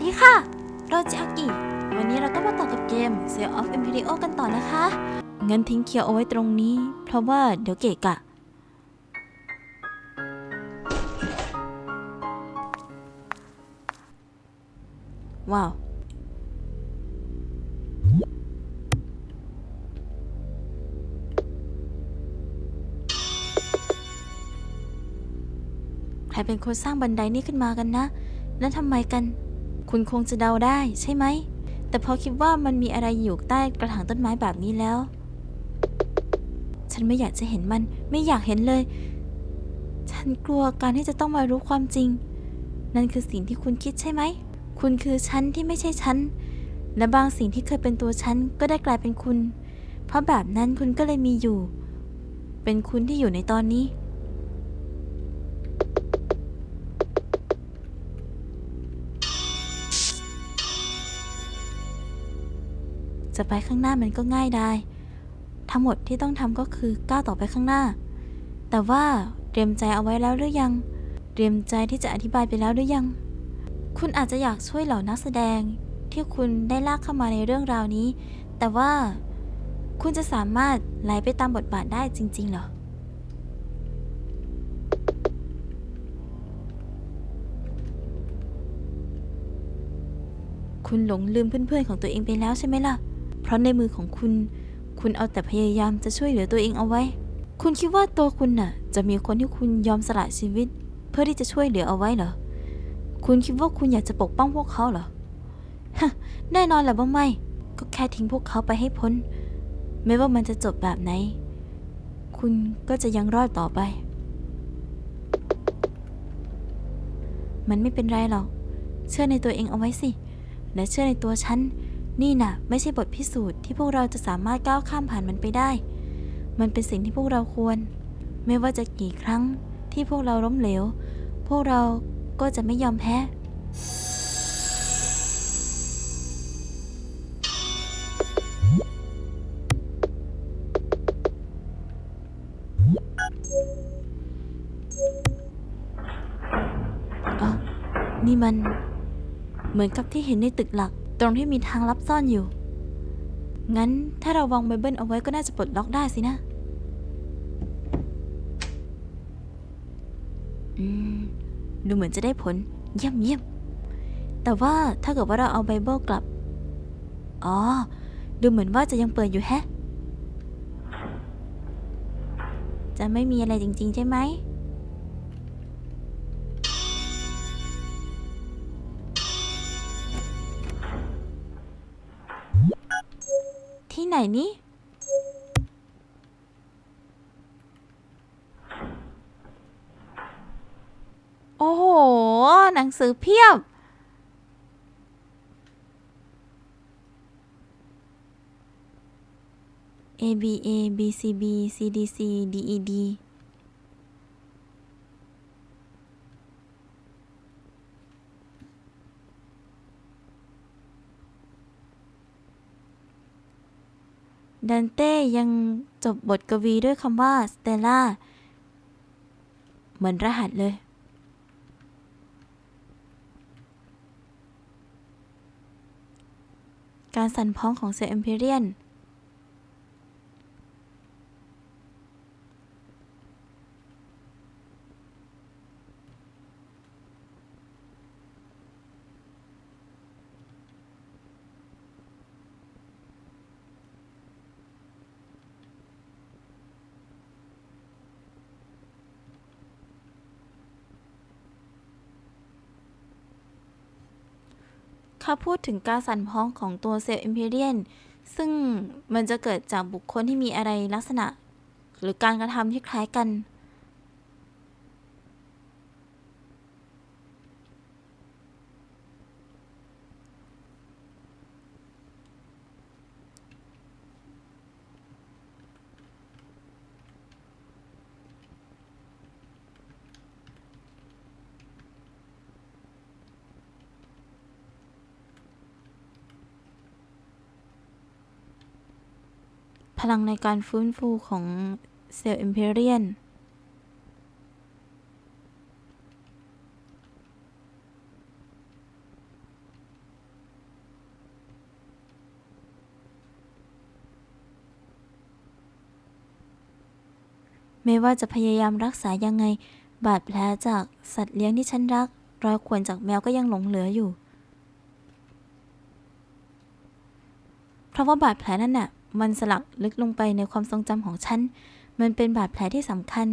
ดีค่ะโรจิอากิ วันนี้เราก็มาต่อกับเกม Sale of Imperio กันต่อนะคะ งั้นทิ้งเคียวเอาไว้ตรงนี้ เพราะว่าเดี๋ยวเกะกะ ว้าว ใครเป็นคนสร้างบันไดนี้ขึ้นมากันนะ แล้วทำไมกัน คุณคงจะเดาได้ใช่ไหม แต่พอคิดว่ามันมีอะไรอยู่ใต้กระถางต้นไม้แบบนี้แล้ว ฉันไม่อยากจะเห็นมัน ไม่อยากเห็นเลย ฉันกลัวการที่จะต้องมารู้ความจริง นั่นคือสิ่งที่คุณคิดใช่ไหม คุณคือฉันที่ไม่ใช่ฉัน และบางสิ่งที่เคยเป็นตัวฉันก็ได้กลายเป็นคุณ เพราะแบบนั้นคุณก็เลยมีอยู่ เป็นคุณที่อยู่ในตอนนี้ จะไปข้างหน้ามันก็ง่ายได้ ทั้งหมดที่ต้องทำก็คือก้าวต่อไปข้างหน้า แต่ว่าเตรียมใจเอาไว้แล้วหรือยัง เตรียมใจที่จะอธิบายไปแล้วหรือยัง คุณอาจจะอยากช่วยเหล่านักแสดง ที่คุณได้ลากเข้ามาในเรื่องราวนี้ แต่ว่าคุณจะสามารถไหลไปตามบทบาทได้จริง ๆ เหรอ คุณหลงลืมเพื่อนๆของตัวเองไปแล้วใช่ไหมล่ะ เพราะในมือของคุณ คุณเอาแต่พยายามจะช่วยเหลือตัวเองเอาไว้ คุณคิดว่าตัวคุณน่ะ จะมีคนที่คุณยอมสละชีวิต เพื่อที่จะช่วยเหลือเอาไว้เหรอ คุณคิดว่าคุณอยากจะปกป้องพวกเขาเหรอ ฮะ แน่นอนแหละว่าไม่ ก็แค่ทิ้งพวกเขาไปให้พ้น ไม่ว่ามันจะจบแบบไหน คุณก็จะยังรอดต่อไป มันไม่เป็นไรหรอก เชื่อในตัวเองเอาไว้สิ และเชื่อในตัวฉัน นี่น่ะ ไม่ใช่บทพิสูจน์ที่พวกเราจะสามารถก้าวข้ามผ่านมันไปได้ มันเป็นสิ่งที่พวกเราควร ไม่ว่าจะกี่ครั้งที่พวกเราล้มเหลว พวกเราก็จะไม่ยอมแพ้อ๋อนี่มันเหมือนกับที่เห็นในตึกหลัก ตรงที่มีทางลับซ่อนอยู่ งั้นถ้าเราวางไบเบิลเอาไว้ก็น่าจะปลดล็อกได้สินะ อืม ดูเหมือนจะได้ผล เยี่ยมเยี่ยม แต่ว่าถ้าเกิดว่าเราเอาไบเบิลกลับ อ๋อ ดูเหมือนว่าจะยังเปิดอยู่แฮะ จะไม่มีอะไรจริง ๆ ใช่ไหม ที่นนี่โอ้โห หนังสือเพียบ ABA BCB CDC DED ดันเต้ยังจบบทกวีด้วยคำว่าสเตล่าเหมือนรหัสเลย การสั่นพ้องของเซอร์เอมเพเรียน เขาพูดถึงการสั่นพ้องของตัวเซลล์อิมพีเรียนซึ่งมันจะเกิดจากบุคคลที่มีอะไรลักษณะ หรือการกระทำที่คล้ายกัน พลังในการฟื้นฟูของเซลล์อิมเพเรียนไม่ว่าจะพยายามรักษายังไง บาดแผลจากสัตว์เลี้ยงที่ฉันรัก รอยข่วนจากแมวก็ยังหลงเหลืออยู่ เพราะว่าบาดแผลนั่นน่ะ มันสลักลึกลงไปในความทรงจำของฉัน มันเป็นบาดแผลที่สำคัญ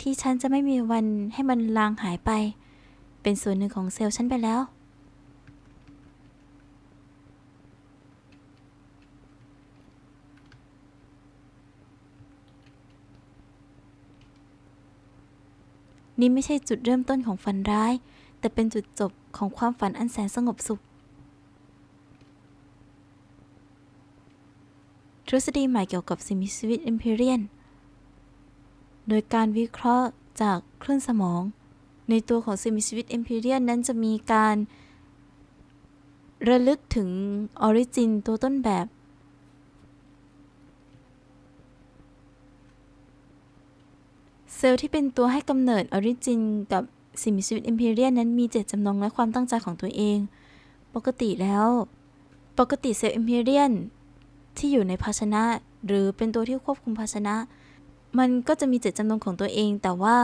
ที่ฉันจะไม่มีวันให้มันลางหายไป เป็นส่วนหนึ่งของเซลล์ฉันไปแล้ว นี่ไม่ใช่จุดเริ่มต้นของฝันร้าย แต่เป็นจุดจบของความฝันอันแสนสงบสุข ทฤษฎีใหม่เกี่ยวกับสิ่งมีชีวิต Empyrean โดยการวิเคราะห์จากคลื่นสมอง ในตัวของสิ่งมีชีวิต Empyrean นั้นจะมีการระลึกถึงออริจินตัวต้นแบบ เซลล์ที่เป็นตัวให้กำเนิดออริจินกับสิ่งมีชีวิต Empyrean นั้นมีเจตจำนงและความตั้งใจของตัวเอง ปกติแล้ว ปกติเซลล์ Empyrean ที่อยู่ในภาชนะ หรือเป็นตัวที่ควบคุมภาชนะ มันก็จะมีเจตจำนงของตัวเอง แต่ว่า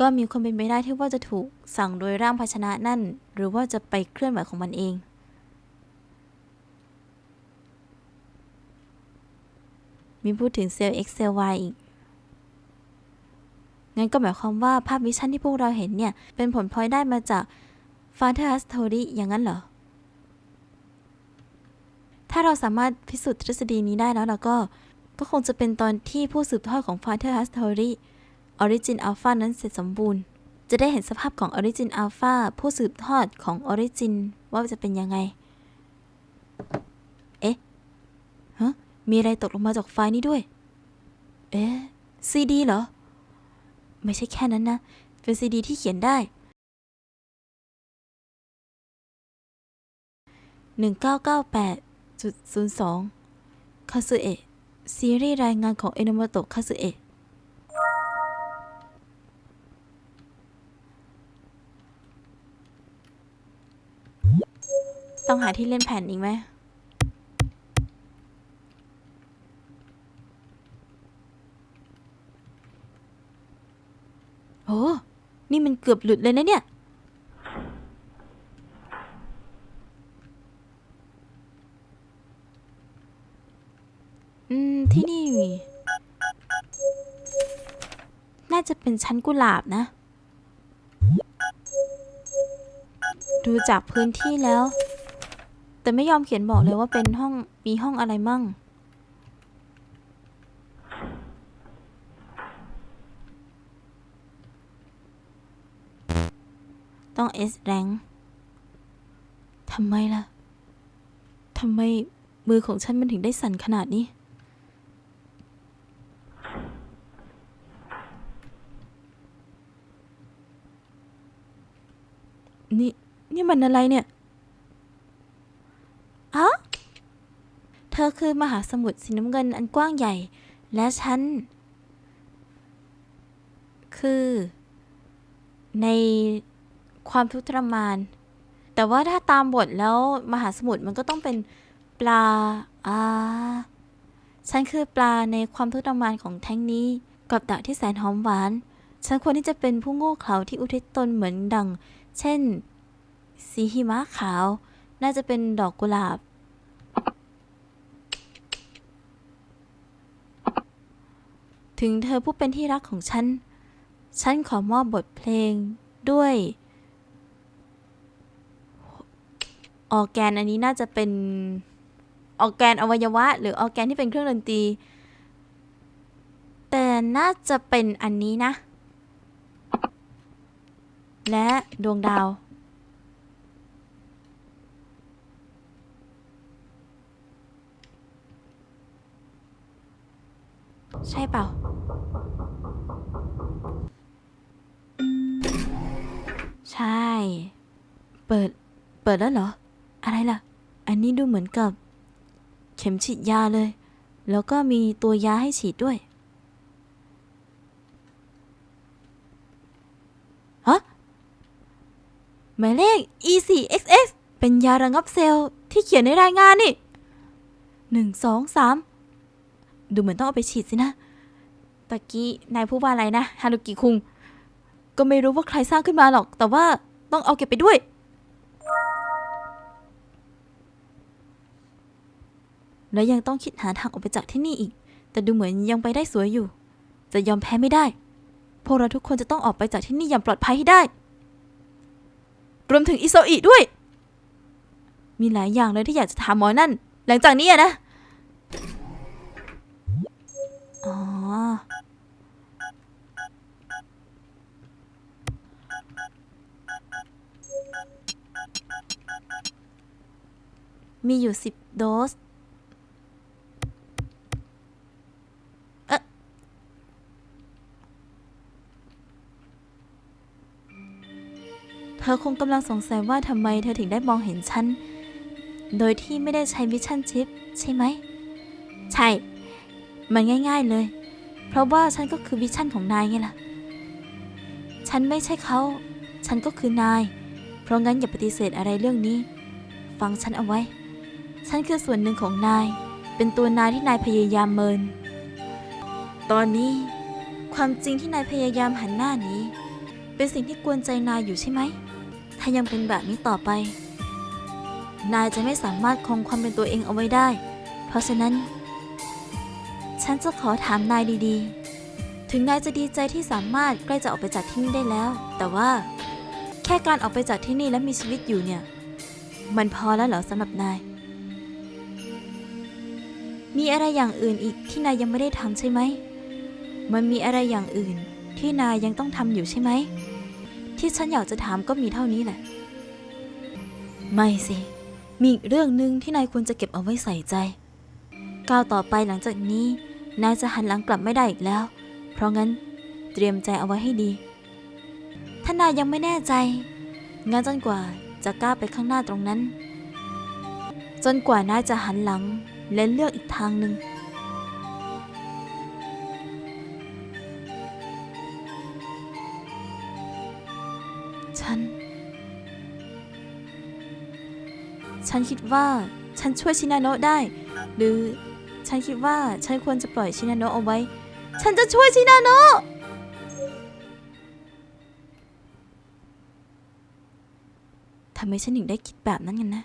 ก็มีความเป็นไปได้ที่ว่าจะถูกสั่งโดยร่างภาชนะนั่น หรือว่าจะไปเคลื่อนไหวของมันเองมีพูดถึงเซลล์ X เซลล์ Y อีก งั้นก็หมายความว่าภาพวิชั่นที่พวกเราเห็นเนี่ย เป็นผลพลอยได้มาจาก Father Has Story อย่างนั้นเหรอ ถ้าเราสามารถพิสูจน์ทฤษฎีนี้ได้แล้วเราก็ ก็คงจะเป็นตอนที่ผู้สืบทอดของ Father Has Story Origin Alpha นั้นเสร็จสมบูรณ์ จะได้เห็นสภาพของ Origin Alpha ผู้สืบทอดของ Origin ว่าจะเป็นยังไง เอ๊ะฮะมีอะไรตกลงมาจากไฟล์นี้ด้วย เอ๊ะซีดีเหรอ ไม่ใช่แค่นั้นนะ เป็นซีดีที่เขียนได้ 1998.02 คาซึเอะ ซีรีส์รายงานของเอโนโมโตะคาซึเอะ ต้องหาที่เล่นแผ่นอีกไหมโอ้นี่มันเกือบหลุดเลยนะเนี่ย อืม ที่นี่ น่าจะเป็นชั้นกุหลาบนะ ดูจากพื้นที่แล้ว แต่ไม่ยอมเขียนบอกเลยว่าเป็นห้อง มีห้องอะไรมั่ง ต้อง S rank ทำไมล่ะ ทำไมมือของฉันมันถึงได้สั่นขนาดนี้ นี่นี่มันอะไรเนี่ยอะเธอคือมหาสมุทรสีน้ำเงินอันกว้างใหญ่ และฉัน คือ ในความทุกข์ทรมาน แต่ว่าถ้าตามบทแล้วมหาสมุทรมันก็ต้องเป็นปลาอ่าฉันคือปลาในความทุกข์ทรมานของแท้งนี้ กับดักที่แสนหอมหวาน ฉันควรที่จะเป็นผู้โง่เขลาที่อุทิศตนเหมือนดัง เช่น สีหิมะขาว น่าจะเป็นดอกกุหลาบ ถึงเธอผู้เป็นที่รักของฉัน ฉันขอมอบบทเพลงด้วย ออแกนอันนี้น่าจะเป็น ออแกนอวัยวะ หรือออแกนที่เป็นเครื่องดนตรี แต่น่าจะเป็นอันนี้นะ และดวงดาว ใช่เปล่า ใช่ เปิด เปิดแล้วเหรอ อะไรล่ะ อันนี้ดูเหมือนกับ เข็มฉีดยาเลย แล้วก็มีตัวยาให้ฉีดด้วย ฮะ หมายเลข E4XX เป็นยาระงับเซลล์ที่เขียนในรายงานนี่หนึ่งสองสามดูเหมือนต้องเอาไปฉีดสินะตะกี้นายพูดว่าอะไรนะฮารุกิคุง ก็ไม่รู้ว่าใครสร้างขึ้นมาหรอก แต่ว่าต้องเอาเก็บไปด้วย แล้วยังต้องคิดหาทางออกไปจากที่นี่อีก แต่ดูเหมือนยังไปได้สวยอยู่ จะยอมแพ้ไม่ได้ พวกเราทุกคนจะต้องออกไปจากที่นี่อย่างปลอดภัยให้ได้ รวมถึงอิโซอิด้วย มีหลายอย่างเลยที่อยากจะถามหมอนั่น หลังจากนี้อะนะ อ๋อ มีอยู่สิบโดส ธอคงกำลังสงสัยว่าทำไมเธอถึงได้มองเห็นฉัน โดยที่ไม่ได้ใช้วิชั่นชิปใช่ไหม ใช่ มันง่าย ๆเลย เพราะว่าฉันก็คือวิชั่นของนายไงล่ะ ฉันไม่ใช่เขา ฉันก็คือนาย เพราะงั้นอย่าปฏิเสธอะไรเรื่องนี้ ฟังฉันเอาไว้ ฉันคือส่วนหนึ่งของนาย เป็นตัวนายที่นายพยายามเมิน ตอนนี้ ความจริงที่นายพยายามหันหน้านี้เป็นสิ่งที่กวนใจนายอยู่ใช่ไหม ถ้ายังเป็นแบบนี้ต่อไป นายจะไม่สามารถคงความเป็นตัวเองเอาไว้ได้ เพราะฉะนั้น ฉันจะขอถามนายดีๆ ถึงนายจะดีใจที่สามารถใกล้จะออกไปจากที่นี่ได้แล้ว แต่ว่า แค่การออกไปจากที่นี่และมีชีวิตอยู่เนี่ย มันพอแล้วเหรอสำหรับนาย มีอะไรอย่างอื่นอีกที่นายยังไม่ได้ทำใช่ไหม มันมีอะไรอย่างอื่นที่นายยังต้องทำอยู่ใช่ไหม ที่ฉันอยากจะถามก็มีเท่านี้แหละ ไม่สิ มีอีกเรื่องหนึ่งที่นายควรจะเก็บเอาไว้ใส่ใจ ก้าวต่อไปหลังจากนี้ นายจะหันหลังกลับไม่ได้อีกแล้ว เพราะงั้นเตรียมใจเอาไว้ให้ดี ถ้านายยังไม่แน่ใจ งั้นจนกว่าจะกล้าไปข้างหน้าตรงนั้น จนกว่านายจะหันหลังและเลือกอีกทางหนึ่ง ฉันคิดว่าฉันช่วยชินาโนะได้ หรือฉันคิดว่าฉันควรจะปล่อยชินาโนะเอาไว้ ฉันจะช่วยชินาโนะทำไมฉันถึงได้คิดแบบนั้นกันนะ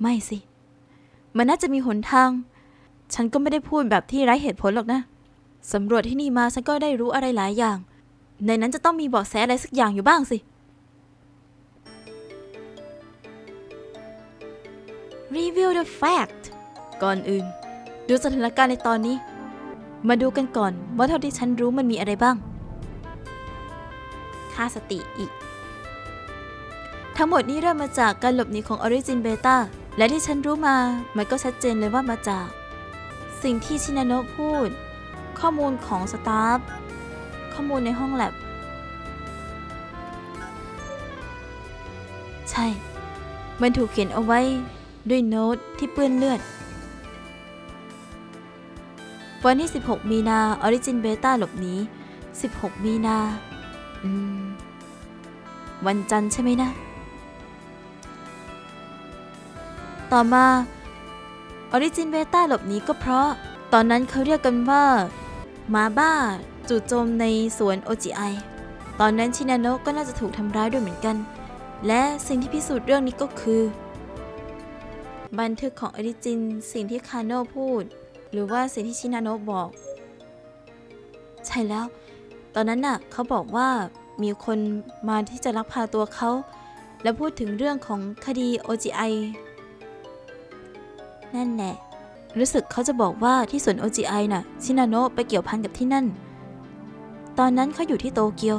ไม่สิ มันน่าจะมีหนทาง ฉันก็ไม่ได้พูดแบบที่ไร้เหตุผลหรอกนะสำรวจที่นี่มาฉันก็ได้รู้อะไรหลายอย่าง ในนั้นจะต้องมีเบาะแสอะไรสักอย่างอยู่บ้างสิ Review the fact ก่อนอื่น ดูสถานการณ์ในตอนนี้ มาดูกันก่อนว่าเท่าที่ฉันรู้มันมีอะไรบ้าง ค่าสติอีก ทั้งหมดนี้เริ่มมาจากการหลบหนีของ Origin Beta และที่ฉันรู้มา มันก็ชัดเจนเลยว่ามาจาก สิ่งที่ชินาโนะพูด ข้อมูลของสตาฟ ข้อมูลในห้องแลบ ใช่ มันถูกเขียนเอาไว้ ด้วยโน้ตที่เปื้อนเลือด วันที่ 16 มีนา Origin Beta หลบหนี 16 มีนา อืม วันจันทร์ใช่ไหมนะ ต่อมา Origin Beta หลบหนีก็เพราะ ตอนนั้นเขาเรียกกันว่าหมาบ้าจู่โจมในสวนโอจิไอ ตอนนั้นชินาโนะก็น่าจะถูกทำร้ายด้วยเหมือนกัน และสิ่งที่พิสูจน์เรื่องนี้ก็คือ บันทึกของอริจิน สิ่งที่คาโนพูด หรือว่าสิ่งที่ชินาโนะบอก ใช่แล้ว ตอนนั้นน่ะเขาบอกว่ามีคนมาที่จะลักพาตัวเขา และพูดถึงเรื่องของคดี OGI นั่นแหละรู้สึกเขาจะบอกว่าที่สวน OGI น่ะ ชินาโนะไปเกี่ยวพันกับที่นั่น ตอนนั้นเขาอยู่ที่โตเกียว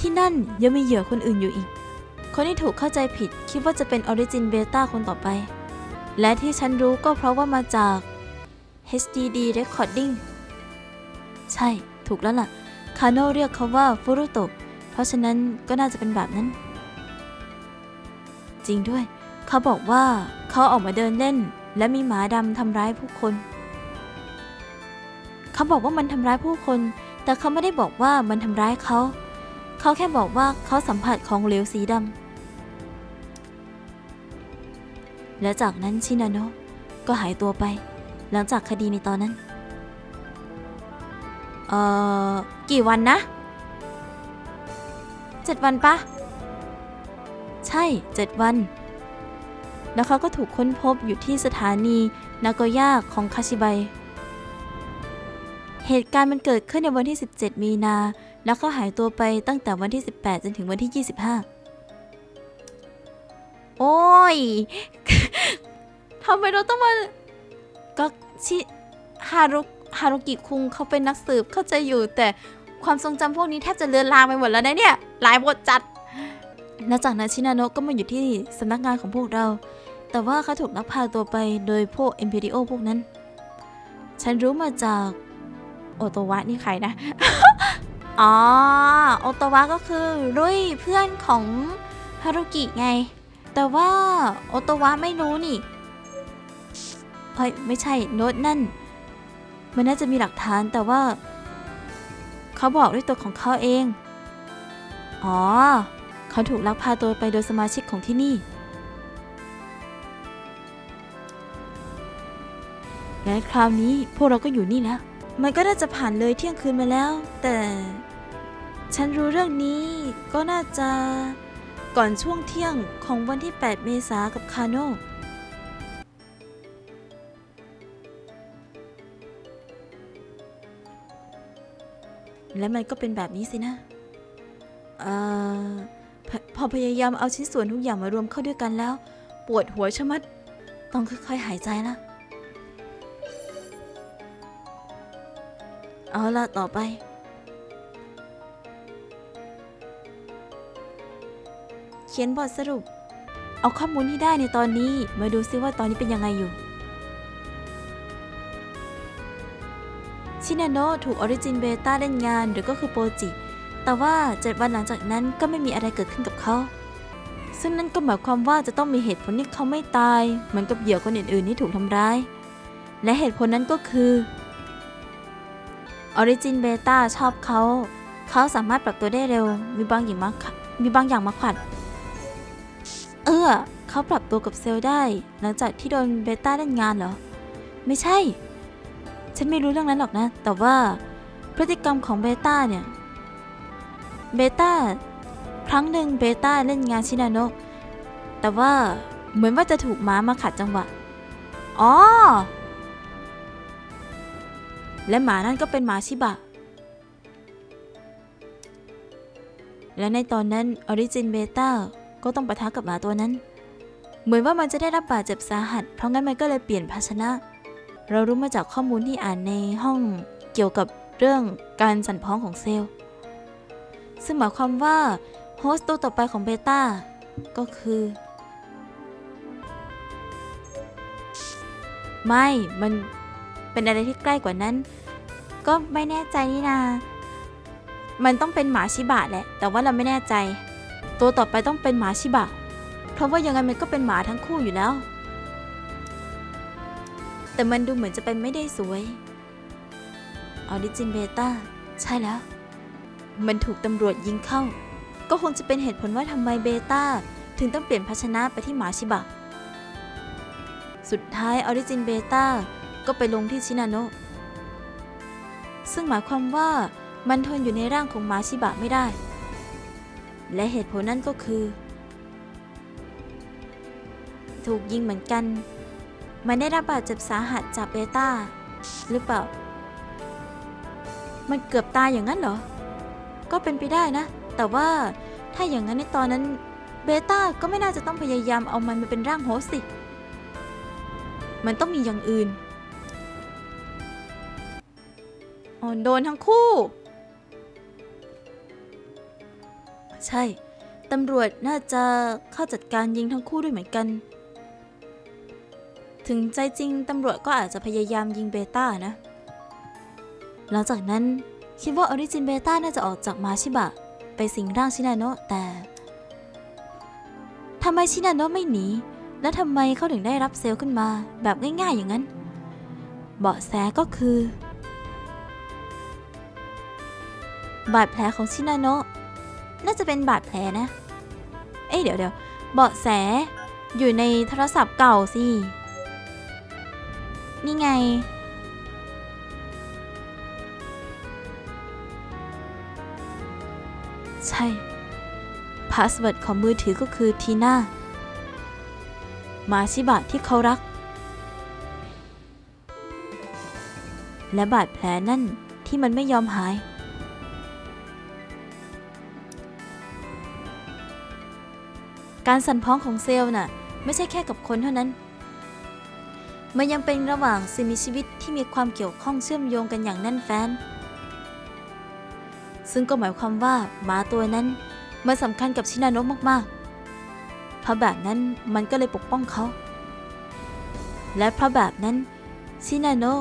ที่นั่นยังมีเหยื่อคนอื่นอยู่อีก คนที่ถูกเข้าใจผิดคิดว่าจะเป็นออริจินเบต้าคนต่อไป และที่ฉันรู้ก็เพราะว่ามาจาก HDD Recording ใช่ ถูกแล้วล่ะ คาโนะเรียกเขาว่าฟุรุโตะ เพราะฉะนั้นก็น่าจะเป็นแบบนั้น จริงด้วย เขาบอกว่าเขาออกมาเดินเล่น และมีหมาดำทำร้ายผู้คน เขาบอกว่ามันทำร้ายผู้คน แต่เขาไม่ได้บอกว่ามันทำร้ายเขา เขาแค่บอกว่าเขาสัมผัสของเหลวสีดำ และจากนั้นชินาโนะก็หายตัวไป หลังจากคดีในตอนนั้น เอ่อ กี่วันนะเจ็ดวันปะ ใช่เจ็ดวัน แล้วเขาก็ถูกค้นพบอยู่ที่สถานีนากย่าของคาชิไบ เหตุการณ์มันเกิดขึ้นในวันที่ 17 มีนา แล้วเขาหายตัวไปตั้งแต่วันที่ 18 จนถึงวันที่ 25 โอ้ย ทำไมเราต้องมา ก็ชิฮารุฮารุกิคุงเขาเป็นนักสืบเข้าใจอยู่ แต่ความทรงจำพวกนี้แทบจะเลือนลางไปหมดแล้วนะเนี่ย หลายบทจัด และจากนั้นชินาโนะก็มาอยู่ที่สำนักงานของพวกเรา แต่ว่าเขาถูกลักพาตัวไปโดยพวก i m p e r i o พวกนั้น ฉันรู้มาจากโอโตวะนี่ใครนะ อ๋อ โอโตวะก็คือรุ่ยเพื่อนของฮารุกิไง แต่ว่าโอโตวะไม่รู้นี่เฮ้ยไม่ใช่โน้ตนั่น มันน่าจะมีหลักฐานแต่ว่า เขาบอกด้วยตัวของเขาเอง อ๋อ เขาถูกลักพาตัวไปโดยสมาชิกของที่นี่และคราวนี้พวกเราก็อยู่นี่แล้ว มันก็น่าจะผ่านเลยเที่ยงคืนมาแล้ว แต่ ฉันรู้เรื่องนี้ก็น่าจะ ก่อนช่วงเที่ยงของวันที่ 8 เมษากับคาโนและมันก็เป็นแบบนี้สินะอ่อพพอพยายามเอาชิ้นส่วนทุกอย่างมารวมเข้าด้วยกันแล้ว ปวดหัวชะมัด ต้องค่อยๆหายใจละเอาละต่อไป ขียนบทสรุป เอาข้อมูลที่ได้ในตอนนี้มาดูซิว่าตอนนี้เป็นยังไงอยู่ ชินาโนะถูกออริจินเบต้าเล่นงานหรือก็คือโปรจิ แต่ว่าเจ็ดวันหลังจากนั้นก็ไม่มีอะไรเกิดขึ้นกับเขาซึ่งนั่นก็หมายความว่าจะต้องมีเหตุผลที่เขาไม่ตาย เหมือนกับเหยื่อคนอื่นๆที่ถูกทำร้าย และเหตุผลนั้นก็คือออริจินเบต้าชอบเขา เขาสามารถปรับตัวได้เร็ว มีบางอย่างมามีบางอย่างมาขัด เออ เขาปรับตัวกับเซลล์ได้ หลังจากที่โดนเบต้าเล่นงานเหรอ ไม่ใช่ ฉันไม่รู้เรื่องนั้นหรอกนะ แต่ว่าพฤติกรรมของเบต้าเนี่ย เบต้าครั้งหนึ่งเบต้าเล่นงานชินาโนะแต่ว่าเหมือนว่าจะถูกม้ามาขัดจังหวะ อ๋อ และหมานั่นก็เป็นหมาชิบะ และในตอนนั้นออริจินเบต้า ก็ต้องปะทะกับหมาตัวนั้น เหมือนว่ามันจะได้รับบาดเจ็บสาหัส เพราะงั้นมันก็เลยเปลี่ยนภาชนะ เรารู้มาจากข้อมูลที่อ่านในห้องเกี่ยวกับเรื่องการสั่นพ้องของเซลล์ซึ่งหมายความว่าโฮสต์ตัวต่อไปของเบต้าก็คือ ไม่มันเป็นอะไรที่ใกล้กว่านั้น ก็ไม่แน่ใจนี่นา มันต้องเป็นหมาชิบะแหละ แต่ว่าเราไม่แน่ใจ ตัวต่อไปต้องเป็นหมาชิบะ เพราะว่ายังไงมันก็เป็นหมาทั้งคู่อยู่แล้ว แต่มันดูเหมือนจะเป็นไม่ได้สวย ออริจินเบต้า ใช่แล้ว มันถูกตำรวจยิงเข้า ก็คงจะเป็นเหตุผลว่าทำไมเบต้า ถึงต้องเปลี่ยนภาชนะไปที่หมาชิบะ สุดท้ายออริจินเบต้าก็ไปลงที่ชินาโนะซึ่งหมายความว่ามันทนอยู่ในร่างของหมาชิบะไม่ได้ และเหตุผลนั่นก็คือ ถูกยิงเหมือนกัน มันได้รับบาดเจ็บสาหัสจากเบต้า หรือเปล่า มันเกือบตายอย่างนั้นเหรอ ก็เป็นไปได้นะ แต่ว่าถ้าอย่างนั้นในตอนนั้นเบต้าก็ไม่น่าจะต้องพยายามเอามันมาเป็นร่างโฮสสิ มันต้องมีอย่างอื่นอ๋อโดนทั้งคู่ ใช่ ตำรวจน่าจะเข้าจัดการยิงทั้งคู่ด้วยเหมือนกัน ถึงใจจริงตำรวจก็อาจจะพยายามยิงเบต้านะ หลังจากนั้นคิดว่าออริจินเบต้าน่าจะออกจากมาชิบะ ไปสิงร่างชินาโนะแต่ทำไมชินาโนะไม่หนี แล้วทำไมเขาถึงได้รับเซลล์ขึ้นมา แบบง่ายๆอย่างนั้น เบาะแสก็คือ บาดแผลของชินาโนะ น่าจะเป็นบาดแผลนะ เอ้ยเดี๋ยวเดี๋ยวเบาะแสอยู่ในโทรศัพท์เก่าสิ นี่ไง ใช่ พาสเวิร์ดของมือถือก็คือทีน่า มาชิบะที่เขารัก และบาดแผลนั่นที่มันไม่ยอมหาย การสั่นพ้องของเซลล์น่ะไม่ใช่แค่กับคนเท่านั้น มันยังเป็นระหว่างสิ่งมีชีวิตที่มีความเกี่ยวข้องเชื่อมโยงกันอย่างแน่นแฟ้น ซึ่งก็หมายความว่าหมาตัวนั้นมันสำคัญกับชินาโนะมากๆ เพราะแบบนั้นมันก็เลยปกป้องเขา และเพราะแบบนั้นชินาโนะ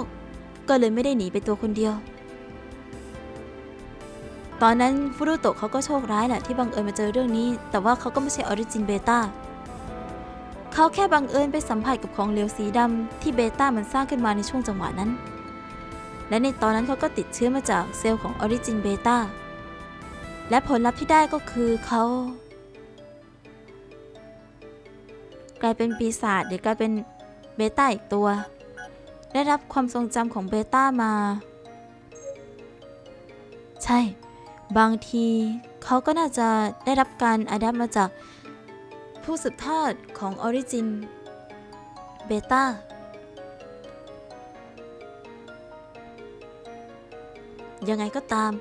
ก็เลยไม่ได้หนีไปตัวคนเดียว ตอนนั้นฟุรุโตะเขาก็โชคร้ายแหละที่บังเอิญมาเจอเรื่องนี้ แต่ว่าเขาก็ไม่ใช่ออริจินเบต้าเขาแค่บังเอิญไปสัมผัสกับของเหลวสีดำที่เบต้ามันสร้างขึ้นมาในช่วงจังหวะนั้น และในตอนนั้นเขาก็ติดเชื้อมาจากเซลล์ของออริจินเบต้าและผลลัพธ์ที่ได้ก็คือเขากลายเป็นปีศาจหรือกลายเป็นเบต้าอีกตัว ได้รับความทรงจำของเบต้ามา ใช่ บางทีเขาก็น่าจะได้รับการอัดมาจากผู้สืบทอดของออริจินเบต้ายังไงก็ตาม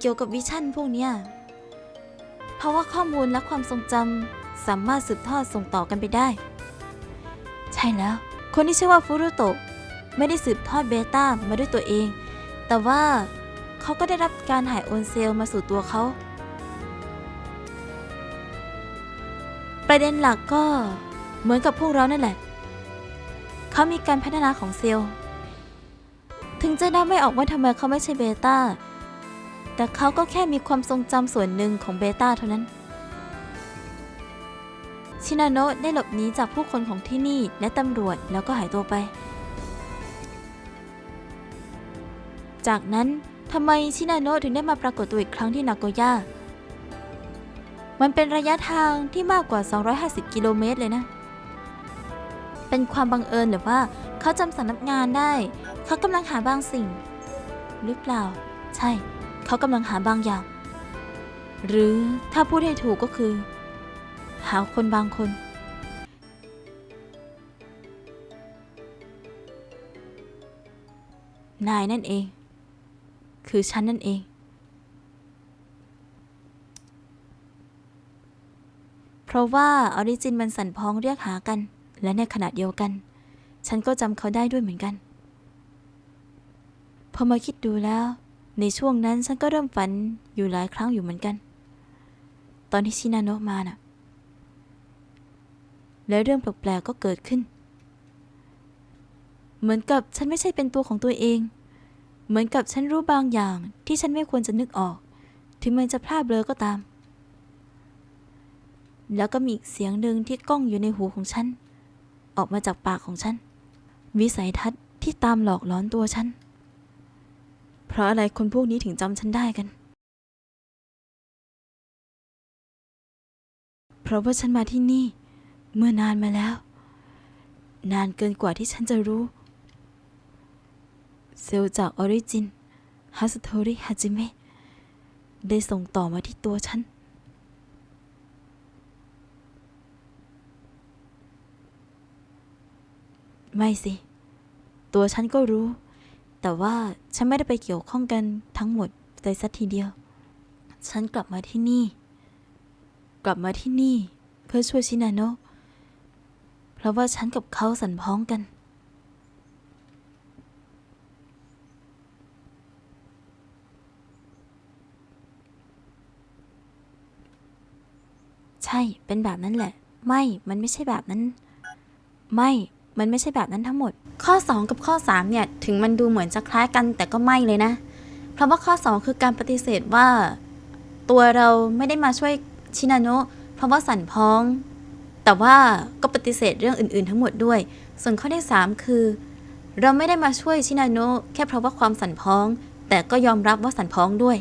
เกี่ยวกับวิชั่นพวกเนี้ยเพราะว่าข้อมูลและความทรงจำสามารถสืบทอดส่งต่อกันไปได้ ใช่แล้ว คนที่ชื่อว่าฟุรุโตะไม่ได้สืบทอดเบต้ามาด้วยตัวเอง แต่ว่า เขาก็ได้รับการหายโอนเซลล์มาสู่ตัวเขา ประเด็นหลักก็เหมือนกับพวกเรานั่นแหละ เขามีการพัฒนาของเซลล์ ถึงจะเดาไม่ออกว่าทำไมเขาไม่ใช่เบต้า แต่เขาก็แค่มีความทรงจำส่วนหนึ่งของเบต้าเท่านั้น ชินาโนะได้หลบหนีจากผู้คนของที่นี่และตำรวจแล้วก็หายตัวไปจากนั้น ทำไมชินาโนะถึงได้มาปรากฏตัวอีกครั้งที่นาโกย่า มันเป็นระยะทางที่มากกว่า 250 กิโลเมตรเลยนะ เป็นความบังเอิญหรือว่าเขาจำสำนักงานได้ เขากำลังหาบางสิ่ง หรือเปล่า ใช่ เขากำลังหาบางอย่าง หรือถ้าพูดให้ถูกก็คือ หาคนบางคนนายนั่นเอง คือฉันนั่นเอง เพราะว่าออริจินมันสั่นพ้องเรียกหากัน และในขณะเดียวกัน ฉันก็จำเขาได้ด้วยเหมือนกัน พอมาคิดดูแล้ว ในช่วงนั้นฉันก็เริ่มฝันอยู่หลายครั้งอยู่เหมือนกัน ตอนที่ชินาโนะมาน่ะ แล้วเรื่องแปลกๆก็เกิดขึ้น เหมือนกับฉันไม่ใช่เป็นตัวของตัวเอง เหมือนกับฉันรู้บางอย่างที่ฉันไม่ควรจะนึกออก ถึงมันจะพลาดเบลอก็ตาม แล้วก็มีอีกเสียงหนึ่งที่ก้องอยู่ในหูของฉัน ออกมาจากปากของฉัน วิสัยทัศน์ที่ตามหลอกหลอนตัวฉัน เพราะอะไรคนพวกนี้ถึงจำฉันได้กัน เพราะว่าฉันมาที่นี่ เมื่อนานมาแล้ว นานเกินกว่าที่ฉันจะรู้ เซลล์จากออริจินฮัสโทริฮาจิเมะได้ส่งต่อมาที่ตัวฉัน ไม่สิ ตัวฉันก็รู้ แต่ว่าฉันไม่ได้ไปเกี่ยวข้องกันทั้งหมดใจสักทีเดียว ฉันกลับมาที่นี่ กลับมาที่นี่เพื่อช่วยชินาโนะเพราะว่าฉันกับเขาสันพ้องกัน ใช่ เป็นแบบนั้นแหละ ไม่ มันไม่ใช่แบบนั้น ไม่ มันไม่ใช่แบบนั้นทั้งหมด ข้อ 2 กับข้อ 3 เนี่ย ถึงมันดูเหมือนจะคล้ายกันแต่ก็ไม่เลยนะ เพราะว่าข้อ 2 คือการปฏิเสธว่า ตัวเราไม่ได้มาช่วยชินาโนะเพราะว่าสั่นพ้อง แต่ว่าก็ปฏิเสธเรื่องอื่นๆ ทั้งหมดด้วย ส่วนข้อที่ 3 คือ เราไม่ได้มาช่วยชินาโนะแค่เพราะว่าความสั่นพ้อง แต่ก็ยอมรับว่าสั่นพ้องด้วย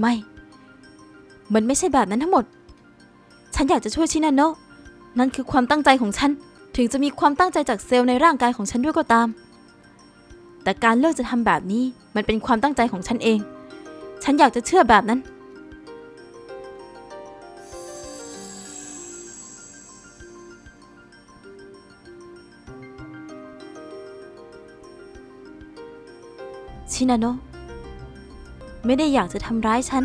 ไม่ มันไม่ใช่แบบนั้นทั้งหมด ฉันอยากจะช่วยชินาโนะนั่นคือความตั้งใจของฉัน ถึงจะมีความตั้งใจจากเซลล์ในร่างกายของฉันด้วยก็ตาม แต่การเลิกจะทำแบบนี้มันเป็นความตั้งใจของฉันเอง ฉันอยากจะเชื่อแบบนั้น ชินาโนะ ไม่ได้อยากจะทำร้ายฉัน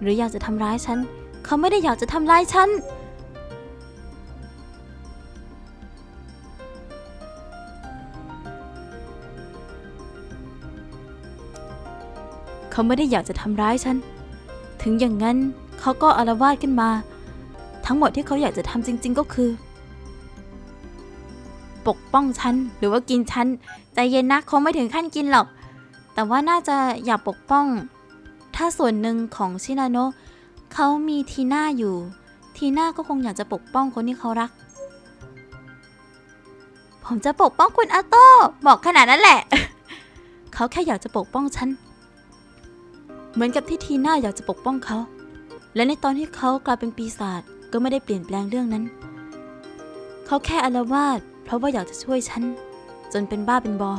หรืออยากจะทำร้ายฉัน เขาไม่ได้อยากจะทำร้ายฉัน เขาไม่ได้อยากจะทำร้ายฉัน ถึงอย่างนั้นเขาก็อารวาสขึ้นมา ทั้งหมดที่เขาอยากจะทำจริง ๆ ก็คือ ปกป้องฉัน หรือว่ากินฉัน ใจเย็นนะคงไม่ถึงขั้นกินหรอก แต่ว่าน่าจะอยากปกป้อง ถ้าส่วนหนึ่งของชินาโนะเขามีทีน่าอยู่ ทีน่าก็คงอยากจะปกป้องคนที่เขารัก ผมจะปกป้องคุณอาโต้บอกขนาดนั้นแหละ เขาแค่อยากจะปกป้องฉัน เหมือนกับที่ทีน่าอยากจะปกป้องเขา และในตอนที่เขากลายเป็นปีศาจก็ไม่ได้เปลี่ยนแปลงเรื่องนั้น เขาแค่อาลวาดเพราะว่าอยากจะช่วยฉัน จนเป็นบ้าเป็นบอ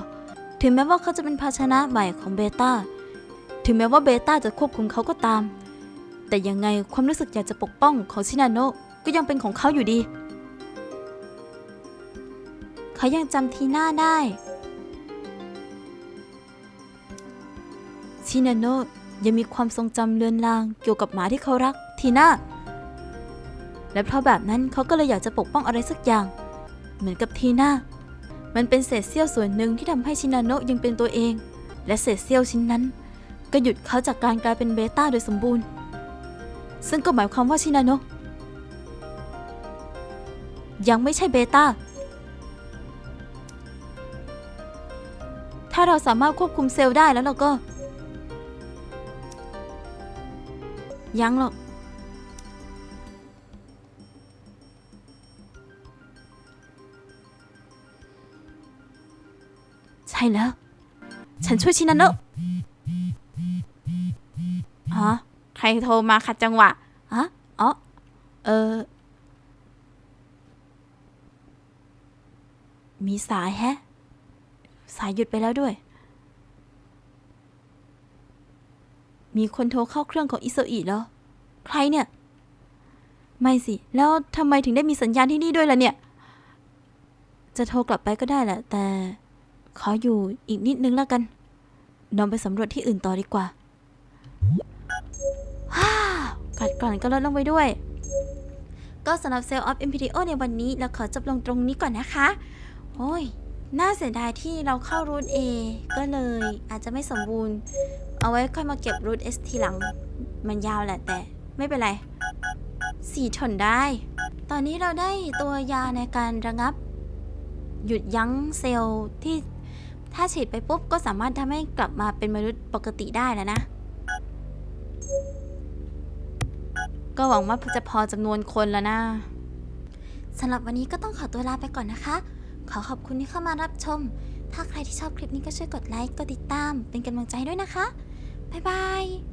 ถึงแม้ว่าเขาจะเป็นภาชนะใหม่ของเบต้า ถึงแม้ว่าเบต้าจะควบคุมเขาก็ตาม แต่ยังไงความรู้สึกอยากจะปกป้องของชินาโนะก็ยังเป็นของเขาอยู่ดี เขายังจำทีน่าได้ ชินาโนะยังมีความทรงจำเลือนลางเกี่ยวกับหมาที่เขารัก ทีน่า และเพราะแบบนั้นเขาก็เลยอยากจะปกป้องอะไรสักอย่าง เหมือนกับทีน่า มันเป็นเศษเสี้ยวส่วนหนึ่งที่ทำให้ชินาโนะยังเป็นตัวเอง และเศษเสี้ยวชิ้นนั้น ก็หยุดเขาจากการกลายเป็นเบต้าโดยสมบูรณ์ ซึ่งก็หมายความว่าชินาโนะยังไม่ใช่เบต้า ถ้าเราสามารถควบคุมเซลล์ได้แล้วเราก็ ยังหรอก ใช่แล้ว ฉันช่วยชินาโนะฮะใครโทรมาขัดจังหวะฮะอ๋อเออ มีสายแฮะ สายหยุดไปแล้วด้วย มีคนโทรเข้าเครื่องของอิโซอิแล้วใครเนี่ย ไม่สิ แล้วทำไมถึงได้มีสัญญาณที่นี่ด้วยล่ะเนี่ย จะโทรกลับไปก็ได้แหละ แต่ ขออยู่อีกนิดนึงแล้วกันลองไปสำรวจที่อื่นต่อดีกว่าฮ่ากัดก่อนก็ลดลงไปด้วย ก็สำหรับเซลล์ออฟ MPTO ในวันนี้เราขอจบลงตรงนี้ก่อนนะคะ โอ้ย น่าเสียดายที่เราเข้ารูท A ก็เลยอาจจะไม่สมบูรณ์ เอาไว้ค่อยมาเก็บรูท S ทีหลัง มันยาวแหละแต่ไม่เป็นไรสีทนได้ ตอนนี้เราได้ตัวยาในการระงับ หยุดยั้งเซลล์ที่ ถ้าฉีดไปปุ๊บก็สามารถทำให้กลับมาเป็นมนุษย์ปกติได้แล้วนะ ก็หวังว่าจะพอจำนวนคนแล้วนะสำหรับวันนี้ก็ต้องขอตัวลาไปก่อนนะคะ ขอขอบคุณที่เข้ามารับชม ถ้าใครที่ชอบคลิปนี้ก็ช่วยกดไลค์ กดติดตาม เป็นกำลังใจด้วยนะคะ บ๊ายบาย